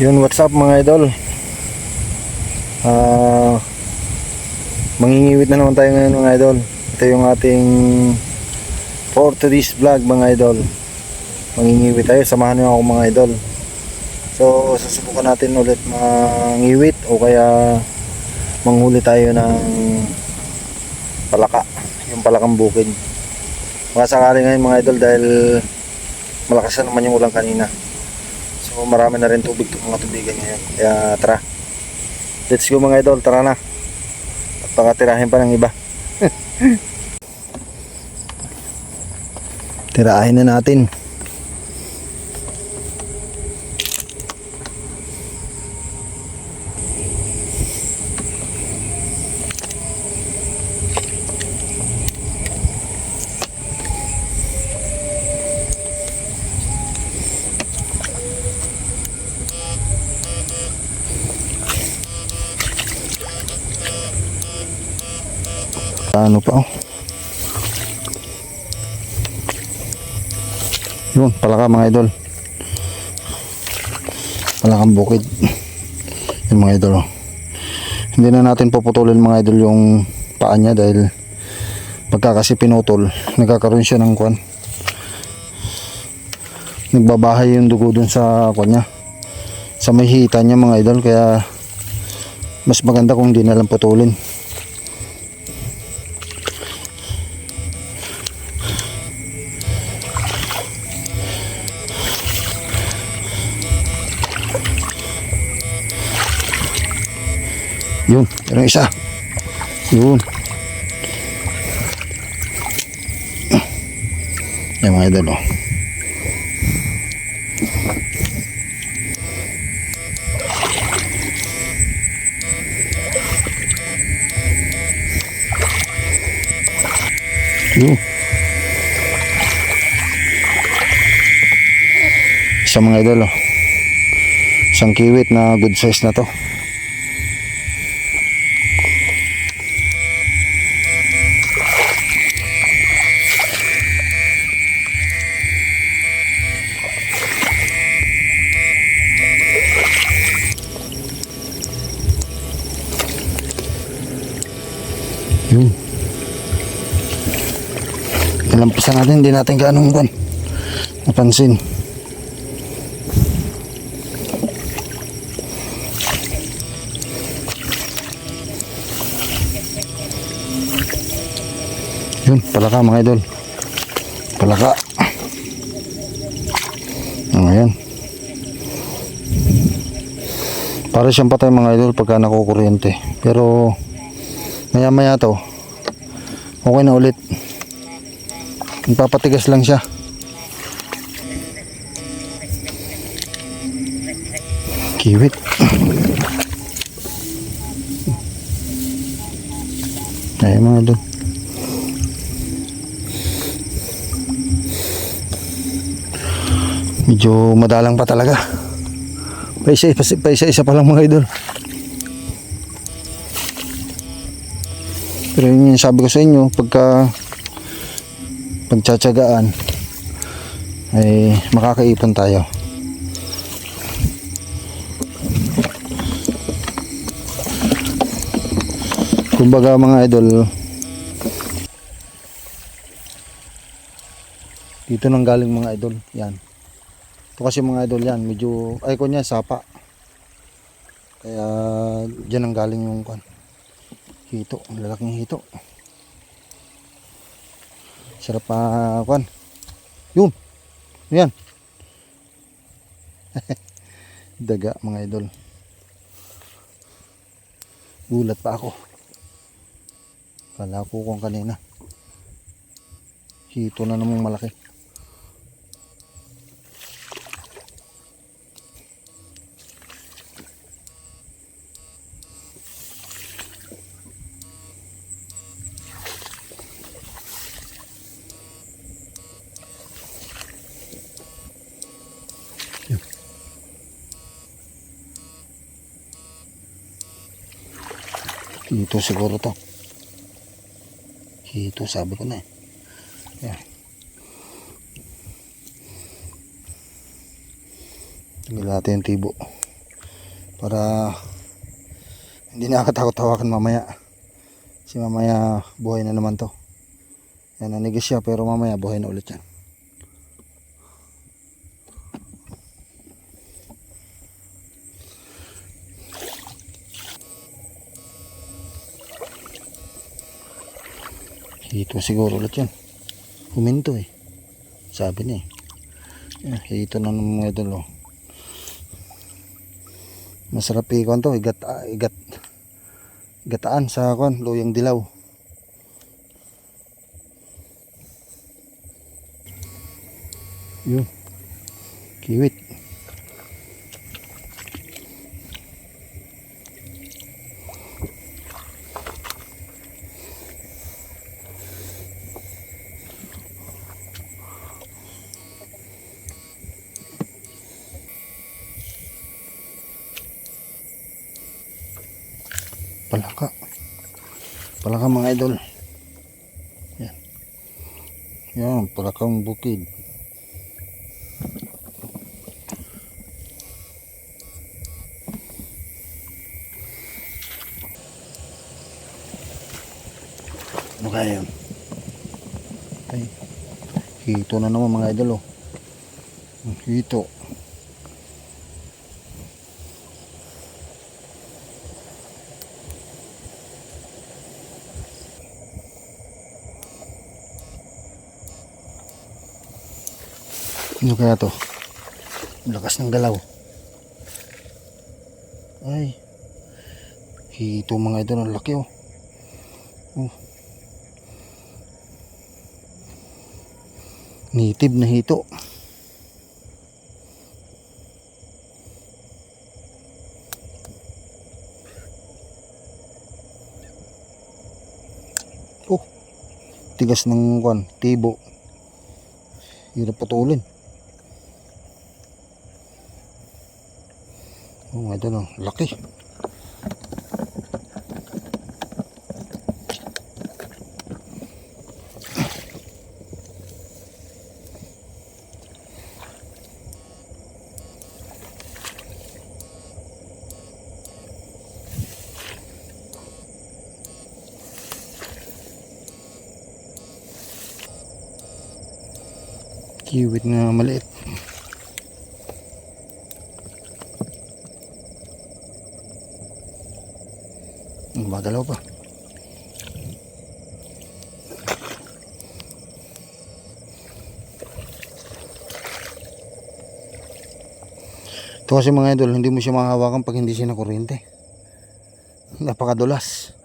Yun, what's up mga idol? Ah, mangingiwit na naman tayo ngayon mga idol. Ito yung ating for today's vlog mga idol. Mangingiwit tayo, samahan niyo ako mga idol. So, susubukan natin ulit mangiwit o kaya manghuli tayo ng palaka, yung palakang bukid. Mga sakali ngayon mga idol dahil malakas na naman yung ulan kanina. So marami na rin tubig itong mga tubigan ngayon. Kaya tara. Let's go mga idol, tara na. At baka tirahin pa ng iba. Tirahin na natin. Ano pa oh. Yun, palaka mga idol. Palakang bukid. Yung mga idol oh. Hindi na natin puputulin mga idol yung paa niya dahil pagka kasi pinutol, nagkakaroon siya ng kwan. Nagbabahay yung dugo dun sa kwan niya. Sa may hita niya mga idol kaya mas maganda kung hindi na lang putulin. Yun, meron isa. Yun. Yan mga idol oh. Yun. Isa mga idol oh. Isang kiwit na good size na to. Natin, hindi natin ganong ban. Napansin. Yun, palaka mga idol. Palaka. Ayan. Para siyang patay mga idol pagka nakukuryente. Pero maya maya to okay na ulit nagpapatigas lang siya. Kiwit. Ay mga doon medyo madalang pa talaga. Paisa paisa isa pa lang mga idol. Pero yun yung sabi ko sa inyo, pagka pagtsatsagaan ay makakaipon tayo. Kumbaga mga idol, dito nang galing mga idol, yan. Ito kasi mga idol yan, medyo, ay ko niya, sapa. Kaya, dyan ang galing yung kan. Hito, lalaking hito. Sarap pa, kwan. Yun. Yan. Daga, mga idol. Gulat pa ako. Kala ko kung kanina. Hito na namang malaki. Hito siguro to. Hito sabi ko na eh. Yan. Tingnan natin yung tibo. para hindi nakakatakot-tawakan mamaya kasi mamaya buhay na naman to yan nanigis siya pero mamaya buhay na ulit yan hito siguro ulit yan huminto eh. Sabi niya eh. Yan, hito na ng mga idol oh. masarap ikon to igat, ah, igat gataan sa kon luyang dilaw. Yun. Kiwit palaka. Palaka mga idol. Yan. Yan palakang bukid. Ano kaya ay hito na naman mga idol oh. Hito Ano kaya to? Lakas ng galaw. Ay. Hito mga ito ng laki oh. oh. Nitib na hito. Oh. Tigas ng kwan, tibo. Hirap putulin. Oh, mga idol, oh. laki. Kiwit na maliit. Gumagalaw pa. Ito kasi mga idol, hindi mo siya mahawakan pag hindi siya nakuryente. Napakadulas.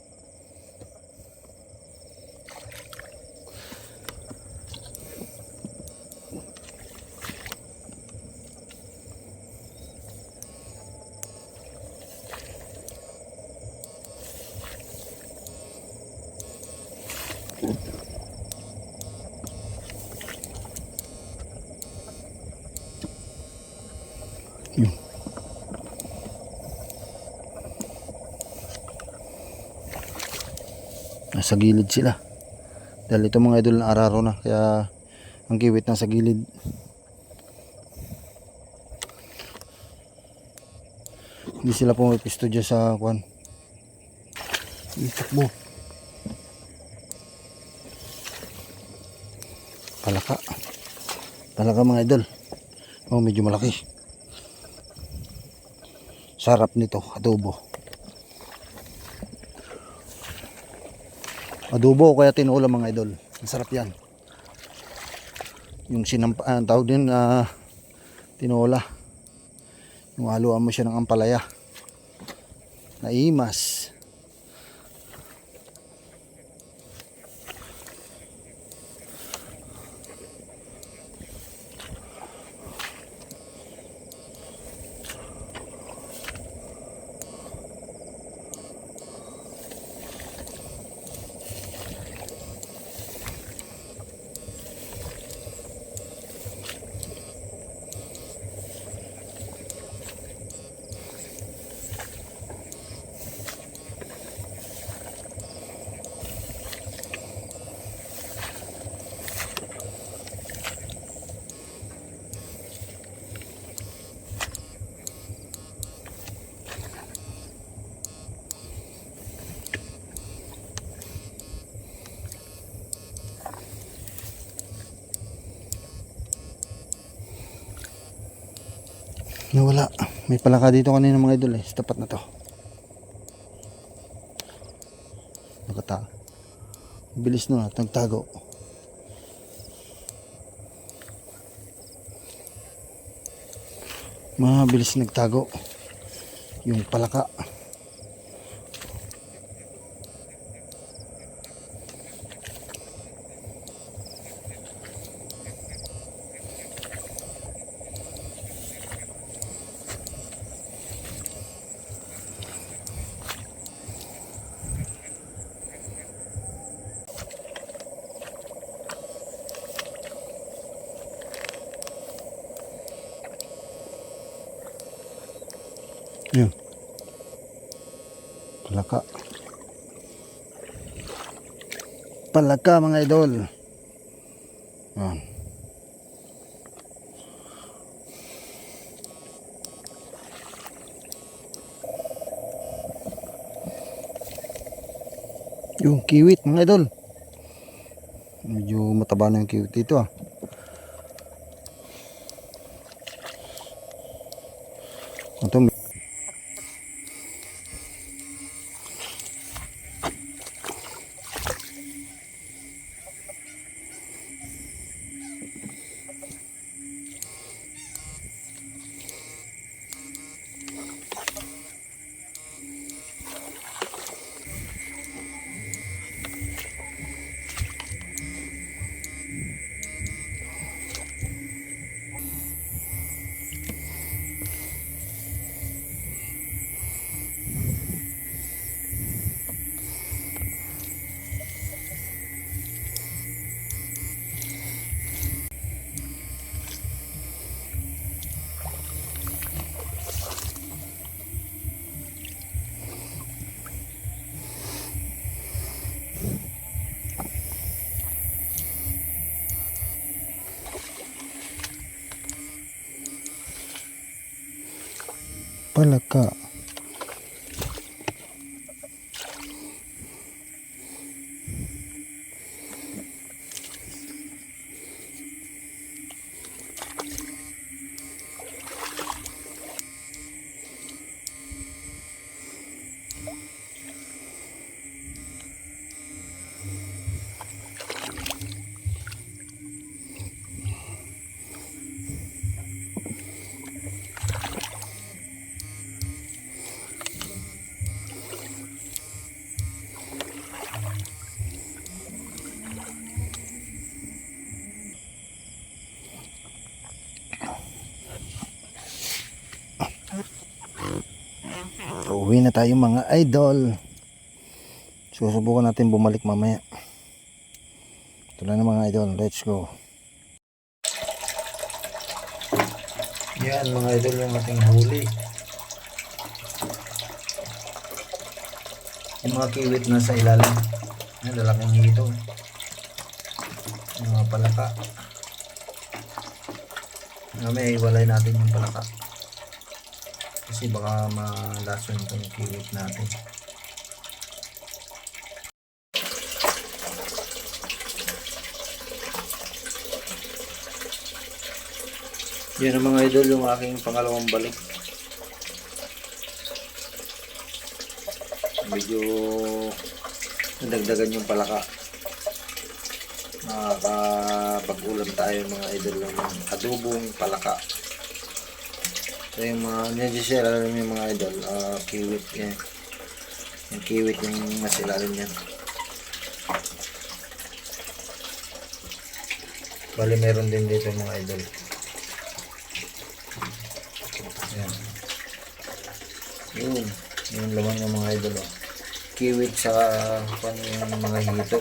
Nasa gilid sila. Dahil ito mga idol na araro na. Kaya ang kiwit nasa gilid. Hindi sila pumipisto dyan sa kwan. Itakbo. Palaka. Palaka mga idol. Oh, medyo malaki. Sarap nito, adobo. Adobo kaya tinulam mga idol. Ang sarap yan. Yung sinampa, ah, ang tawag din na tinola. Yung haluan mo siya ng ampalaya. Naimas. Nawala. May palaka dito kanina mga idol eh. Tapat na to. Nakata. Bilis nun at nagtago. Mabilis nagtago. Yung palaka. Yun. Palaka. Palaka mga idol. Yan. Yung kiwit mga idol. Medyo mataba na yung kiwit dito ah. Ito, palaka. Uwi na tayo mga idol. Susubukan natin bumalik mamaya. Ito na mga idol. Let's go. Yan mga idol yung ating huli. Yung mga kiwit na sa ilalim. Yan, lalaking hito. Yung mga palaka. Mamaya iwalay natin yung palaka. Kasi baka malason itong kiwit natin. Yan ang mga idol yung aking pangalawang balik. Medyo nadagdagan yung palaka. Nakakapag-ulam tayo mga idol ng adobong palaka. So yung mga nag-share alam mo yung mga idol, ah kiwit yan. Yung kiwit yung mas ilalim yan. Bali meron din dito mga idol. Ayan. Yun. Yung laman ng mga idol. Oh. Kiwit sa pan yung mga hito.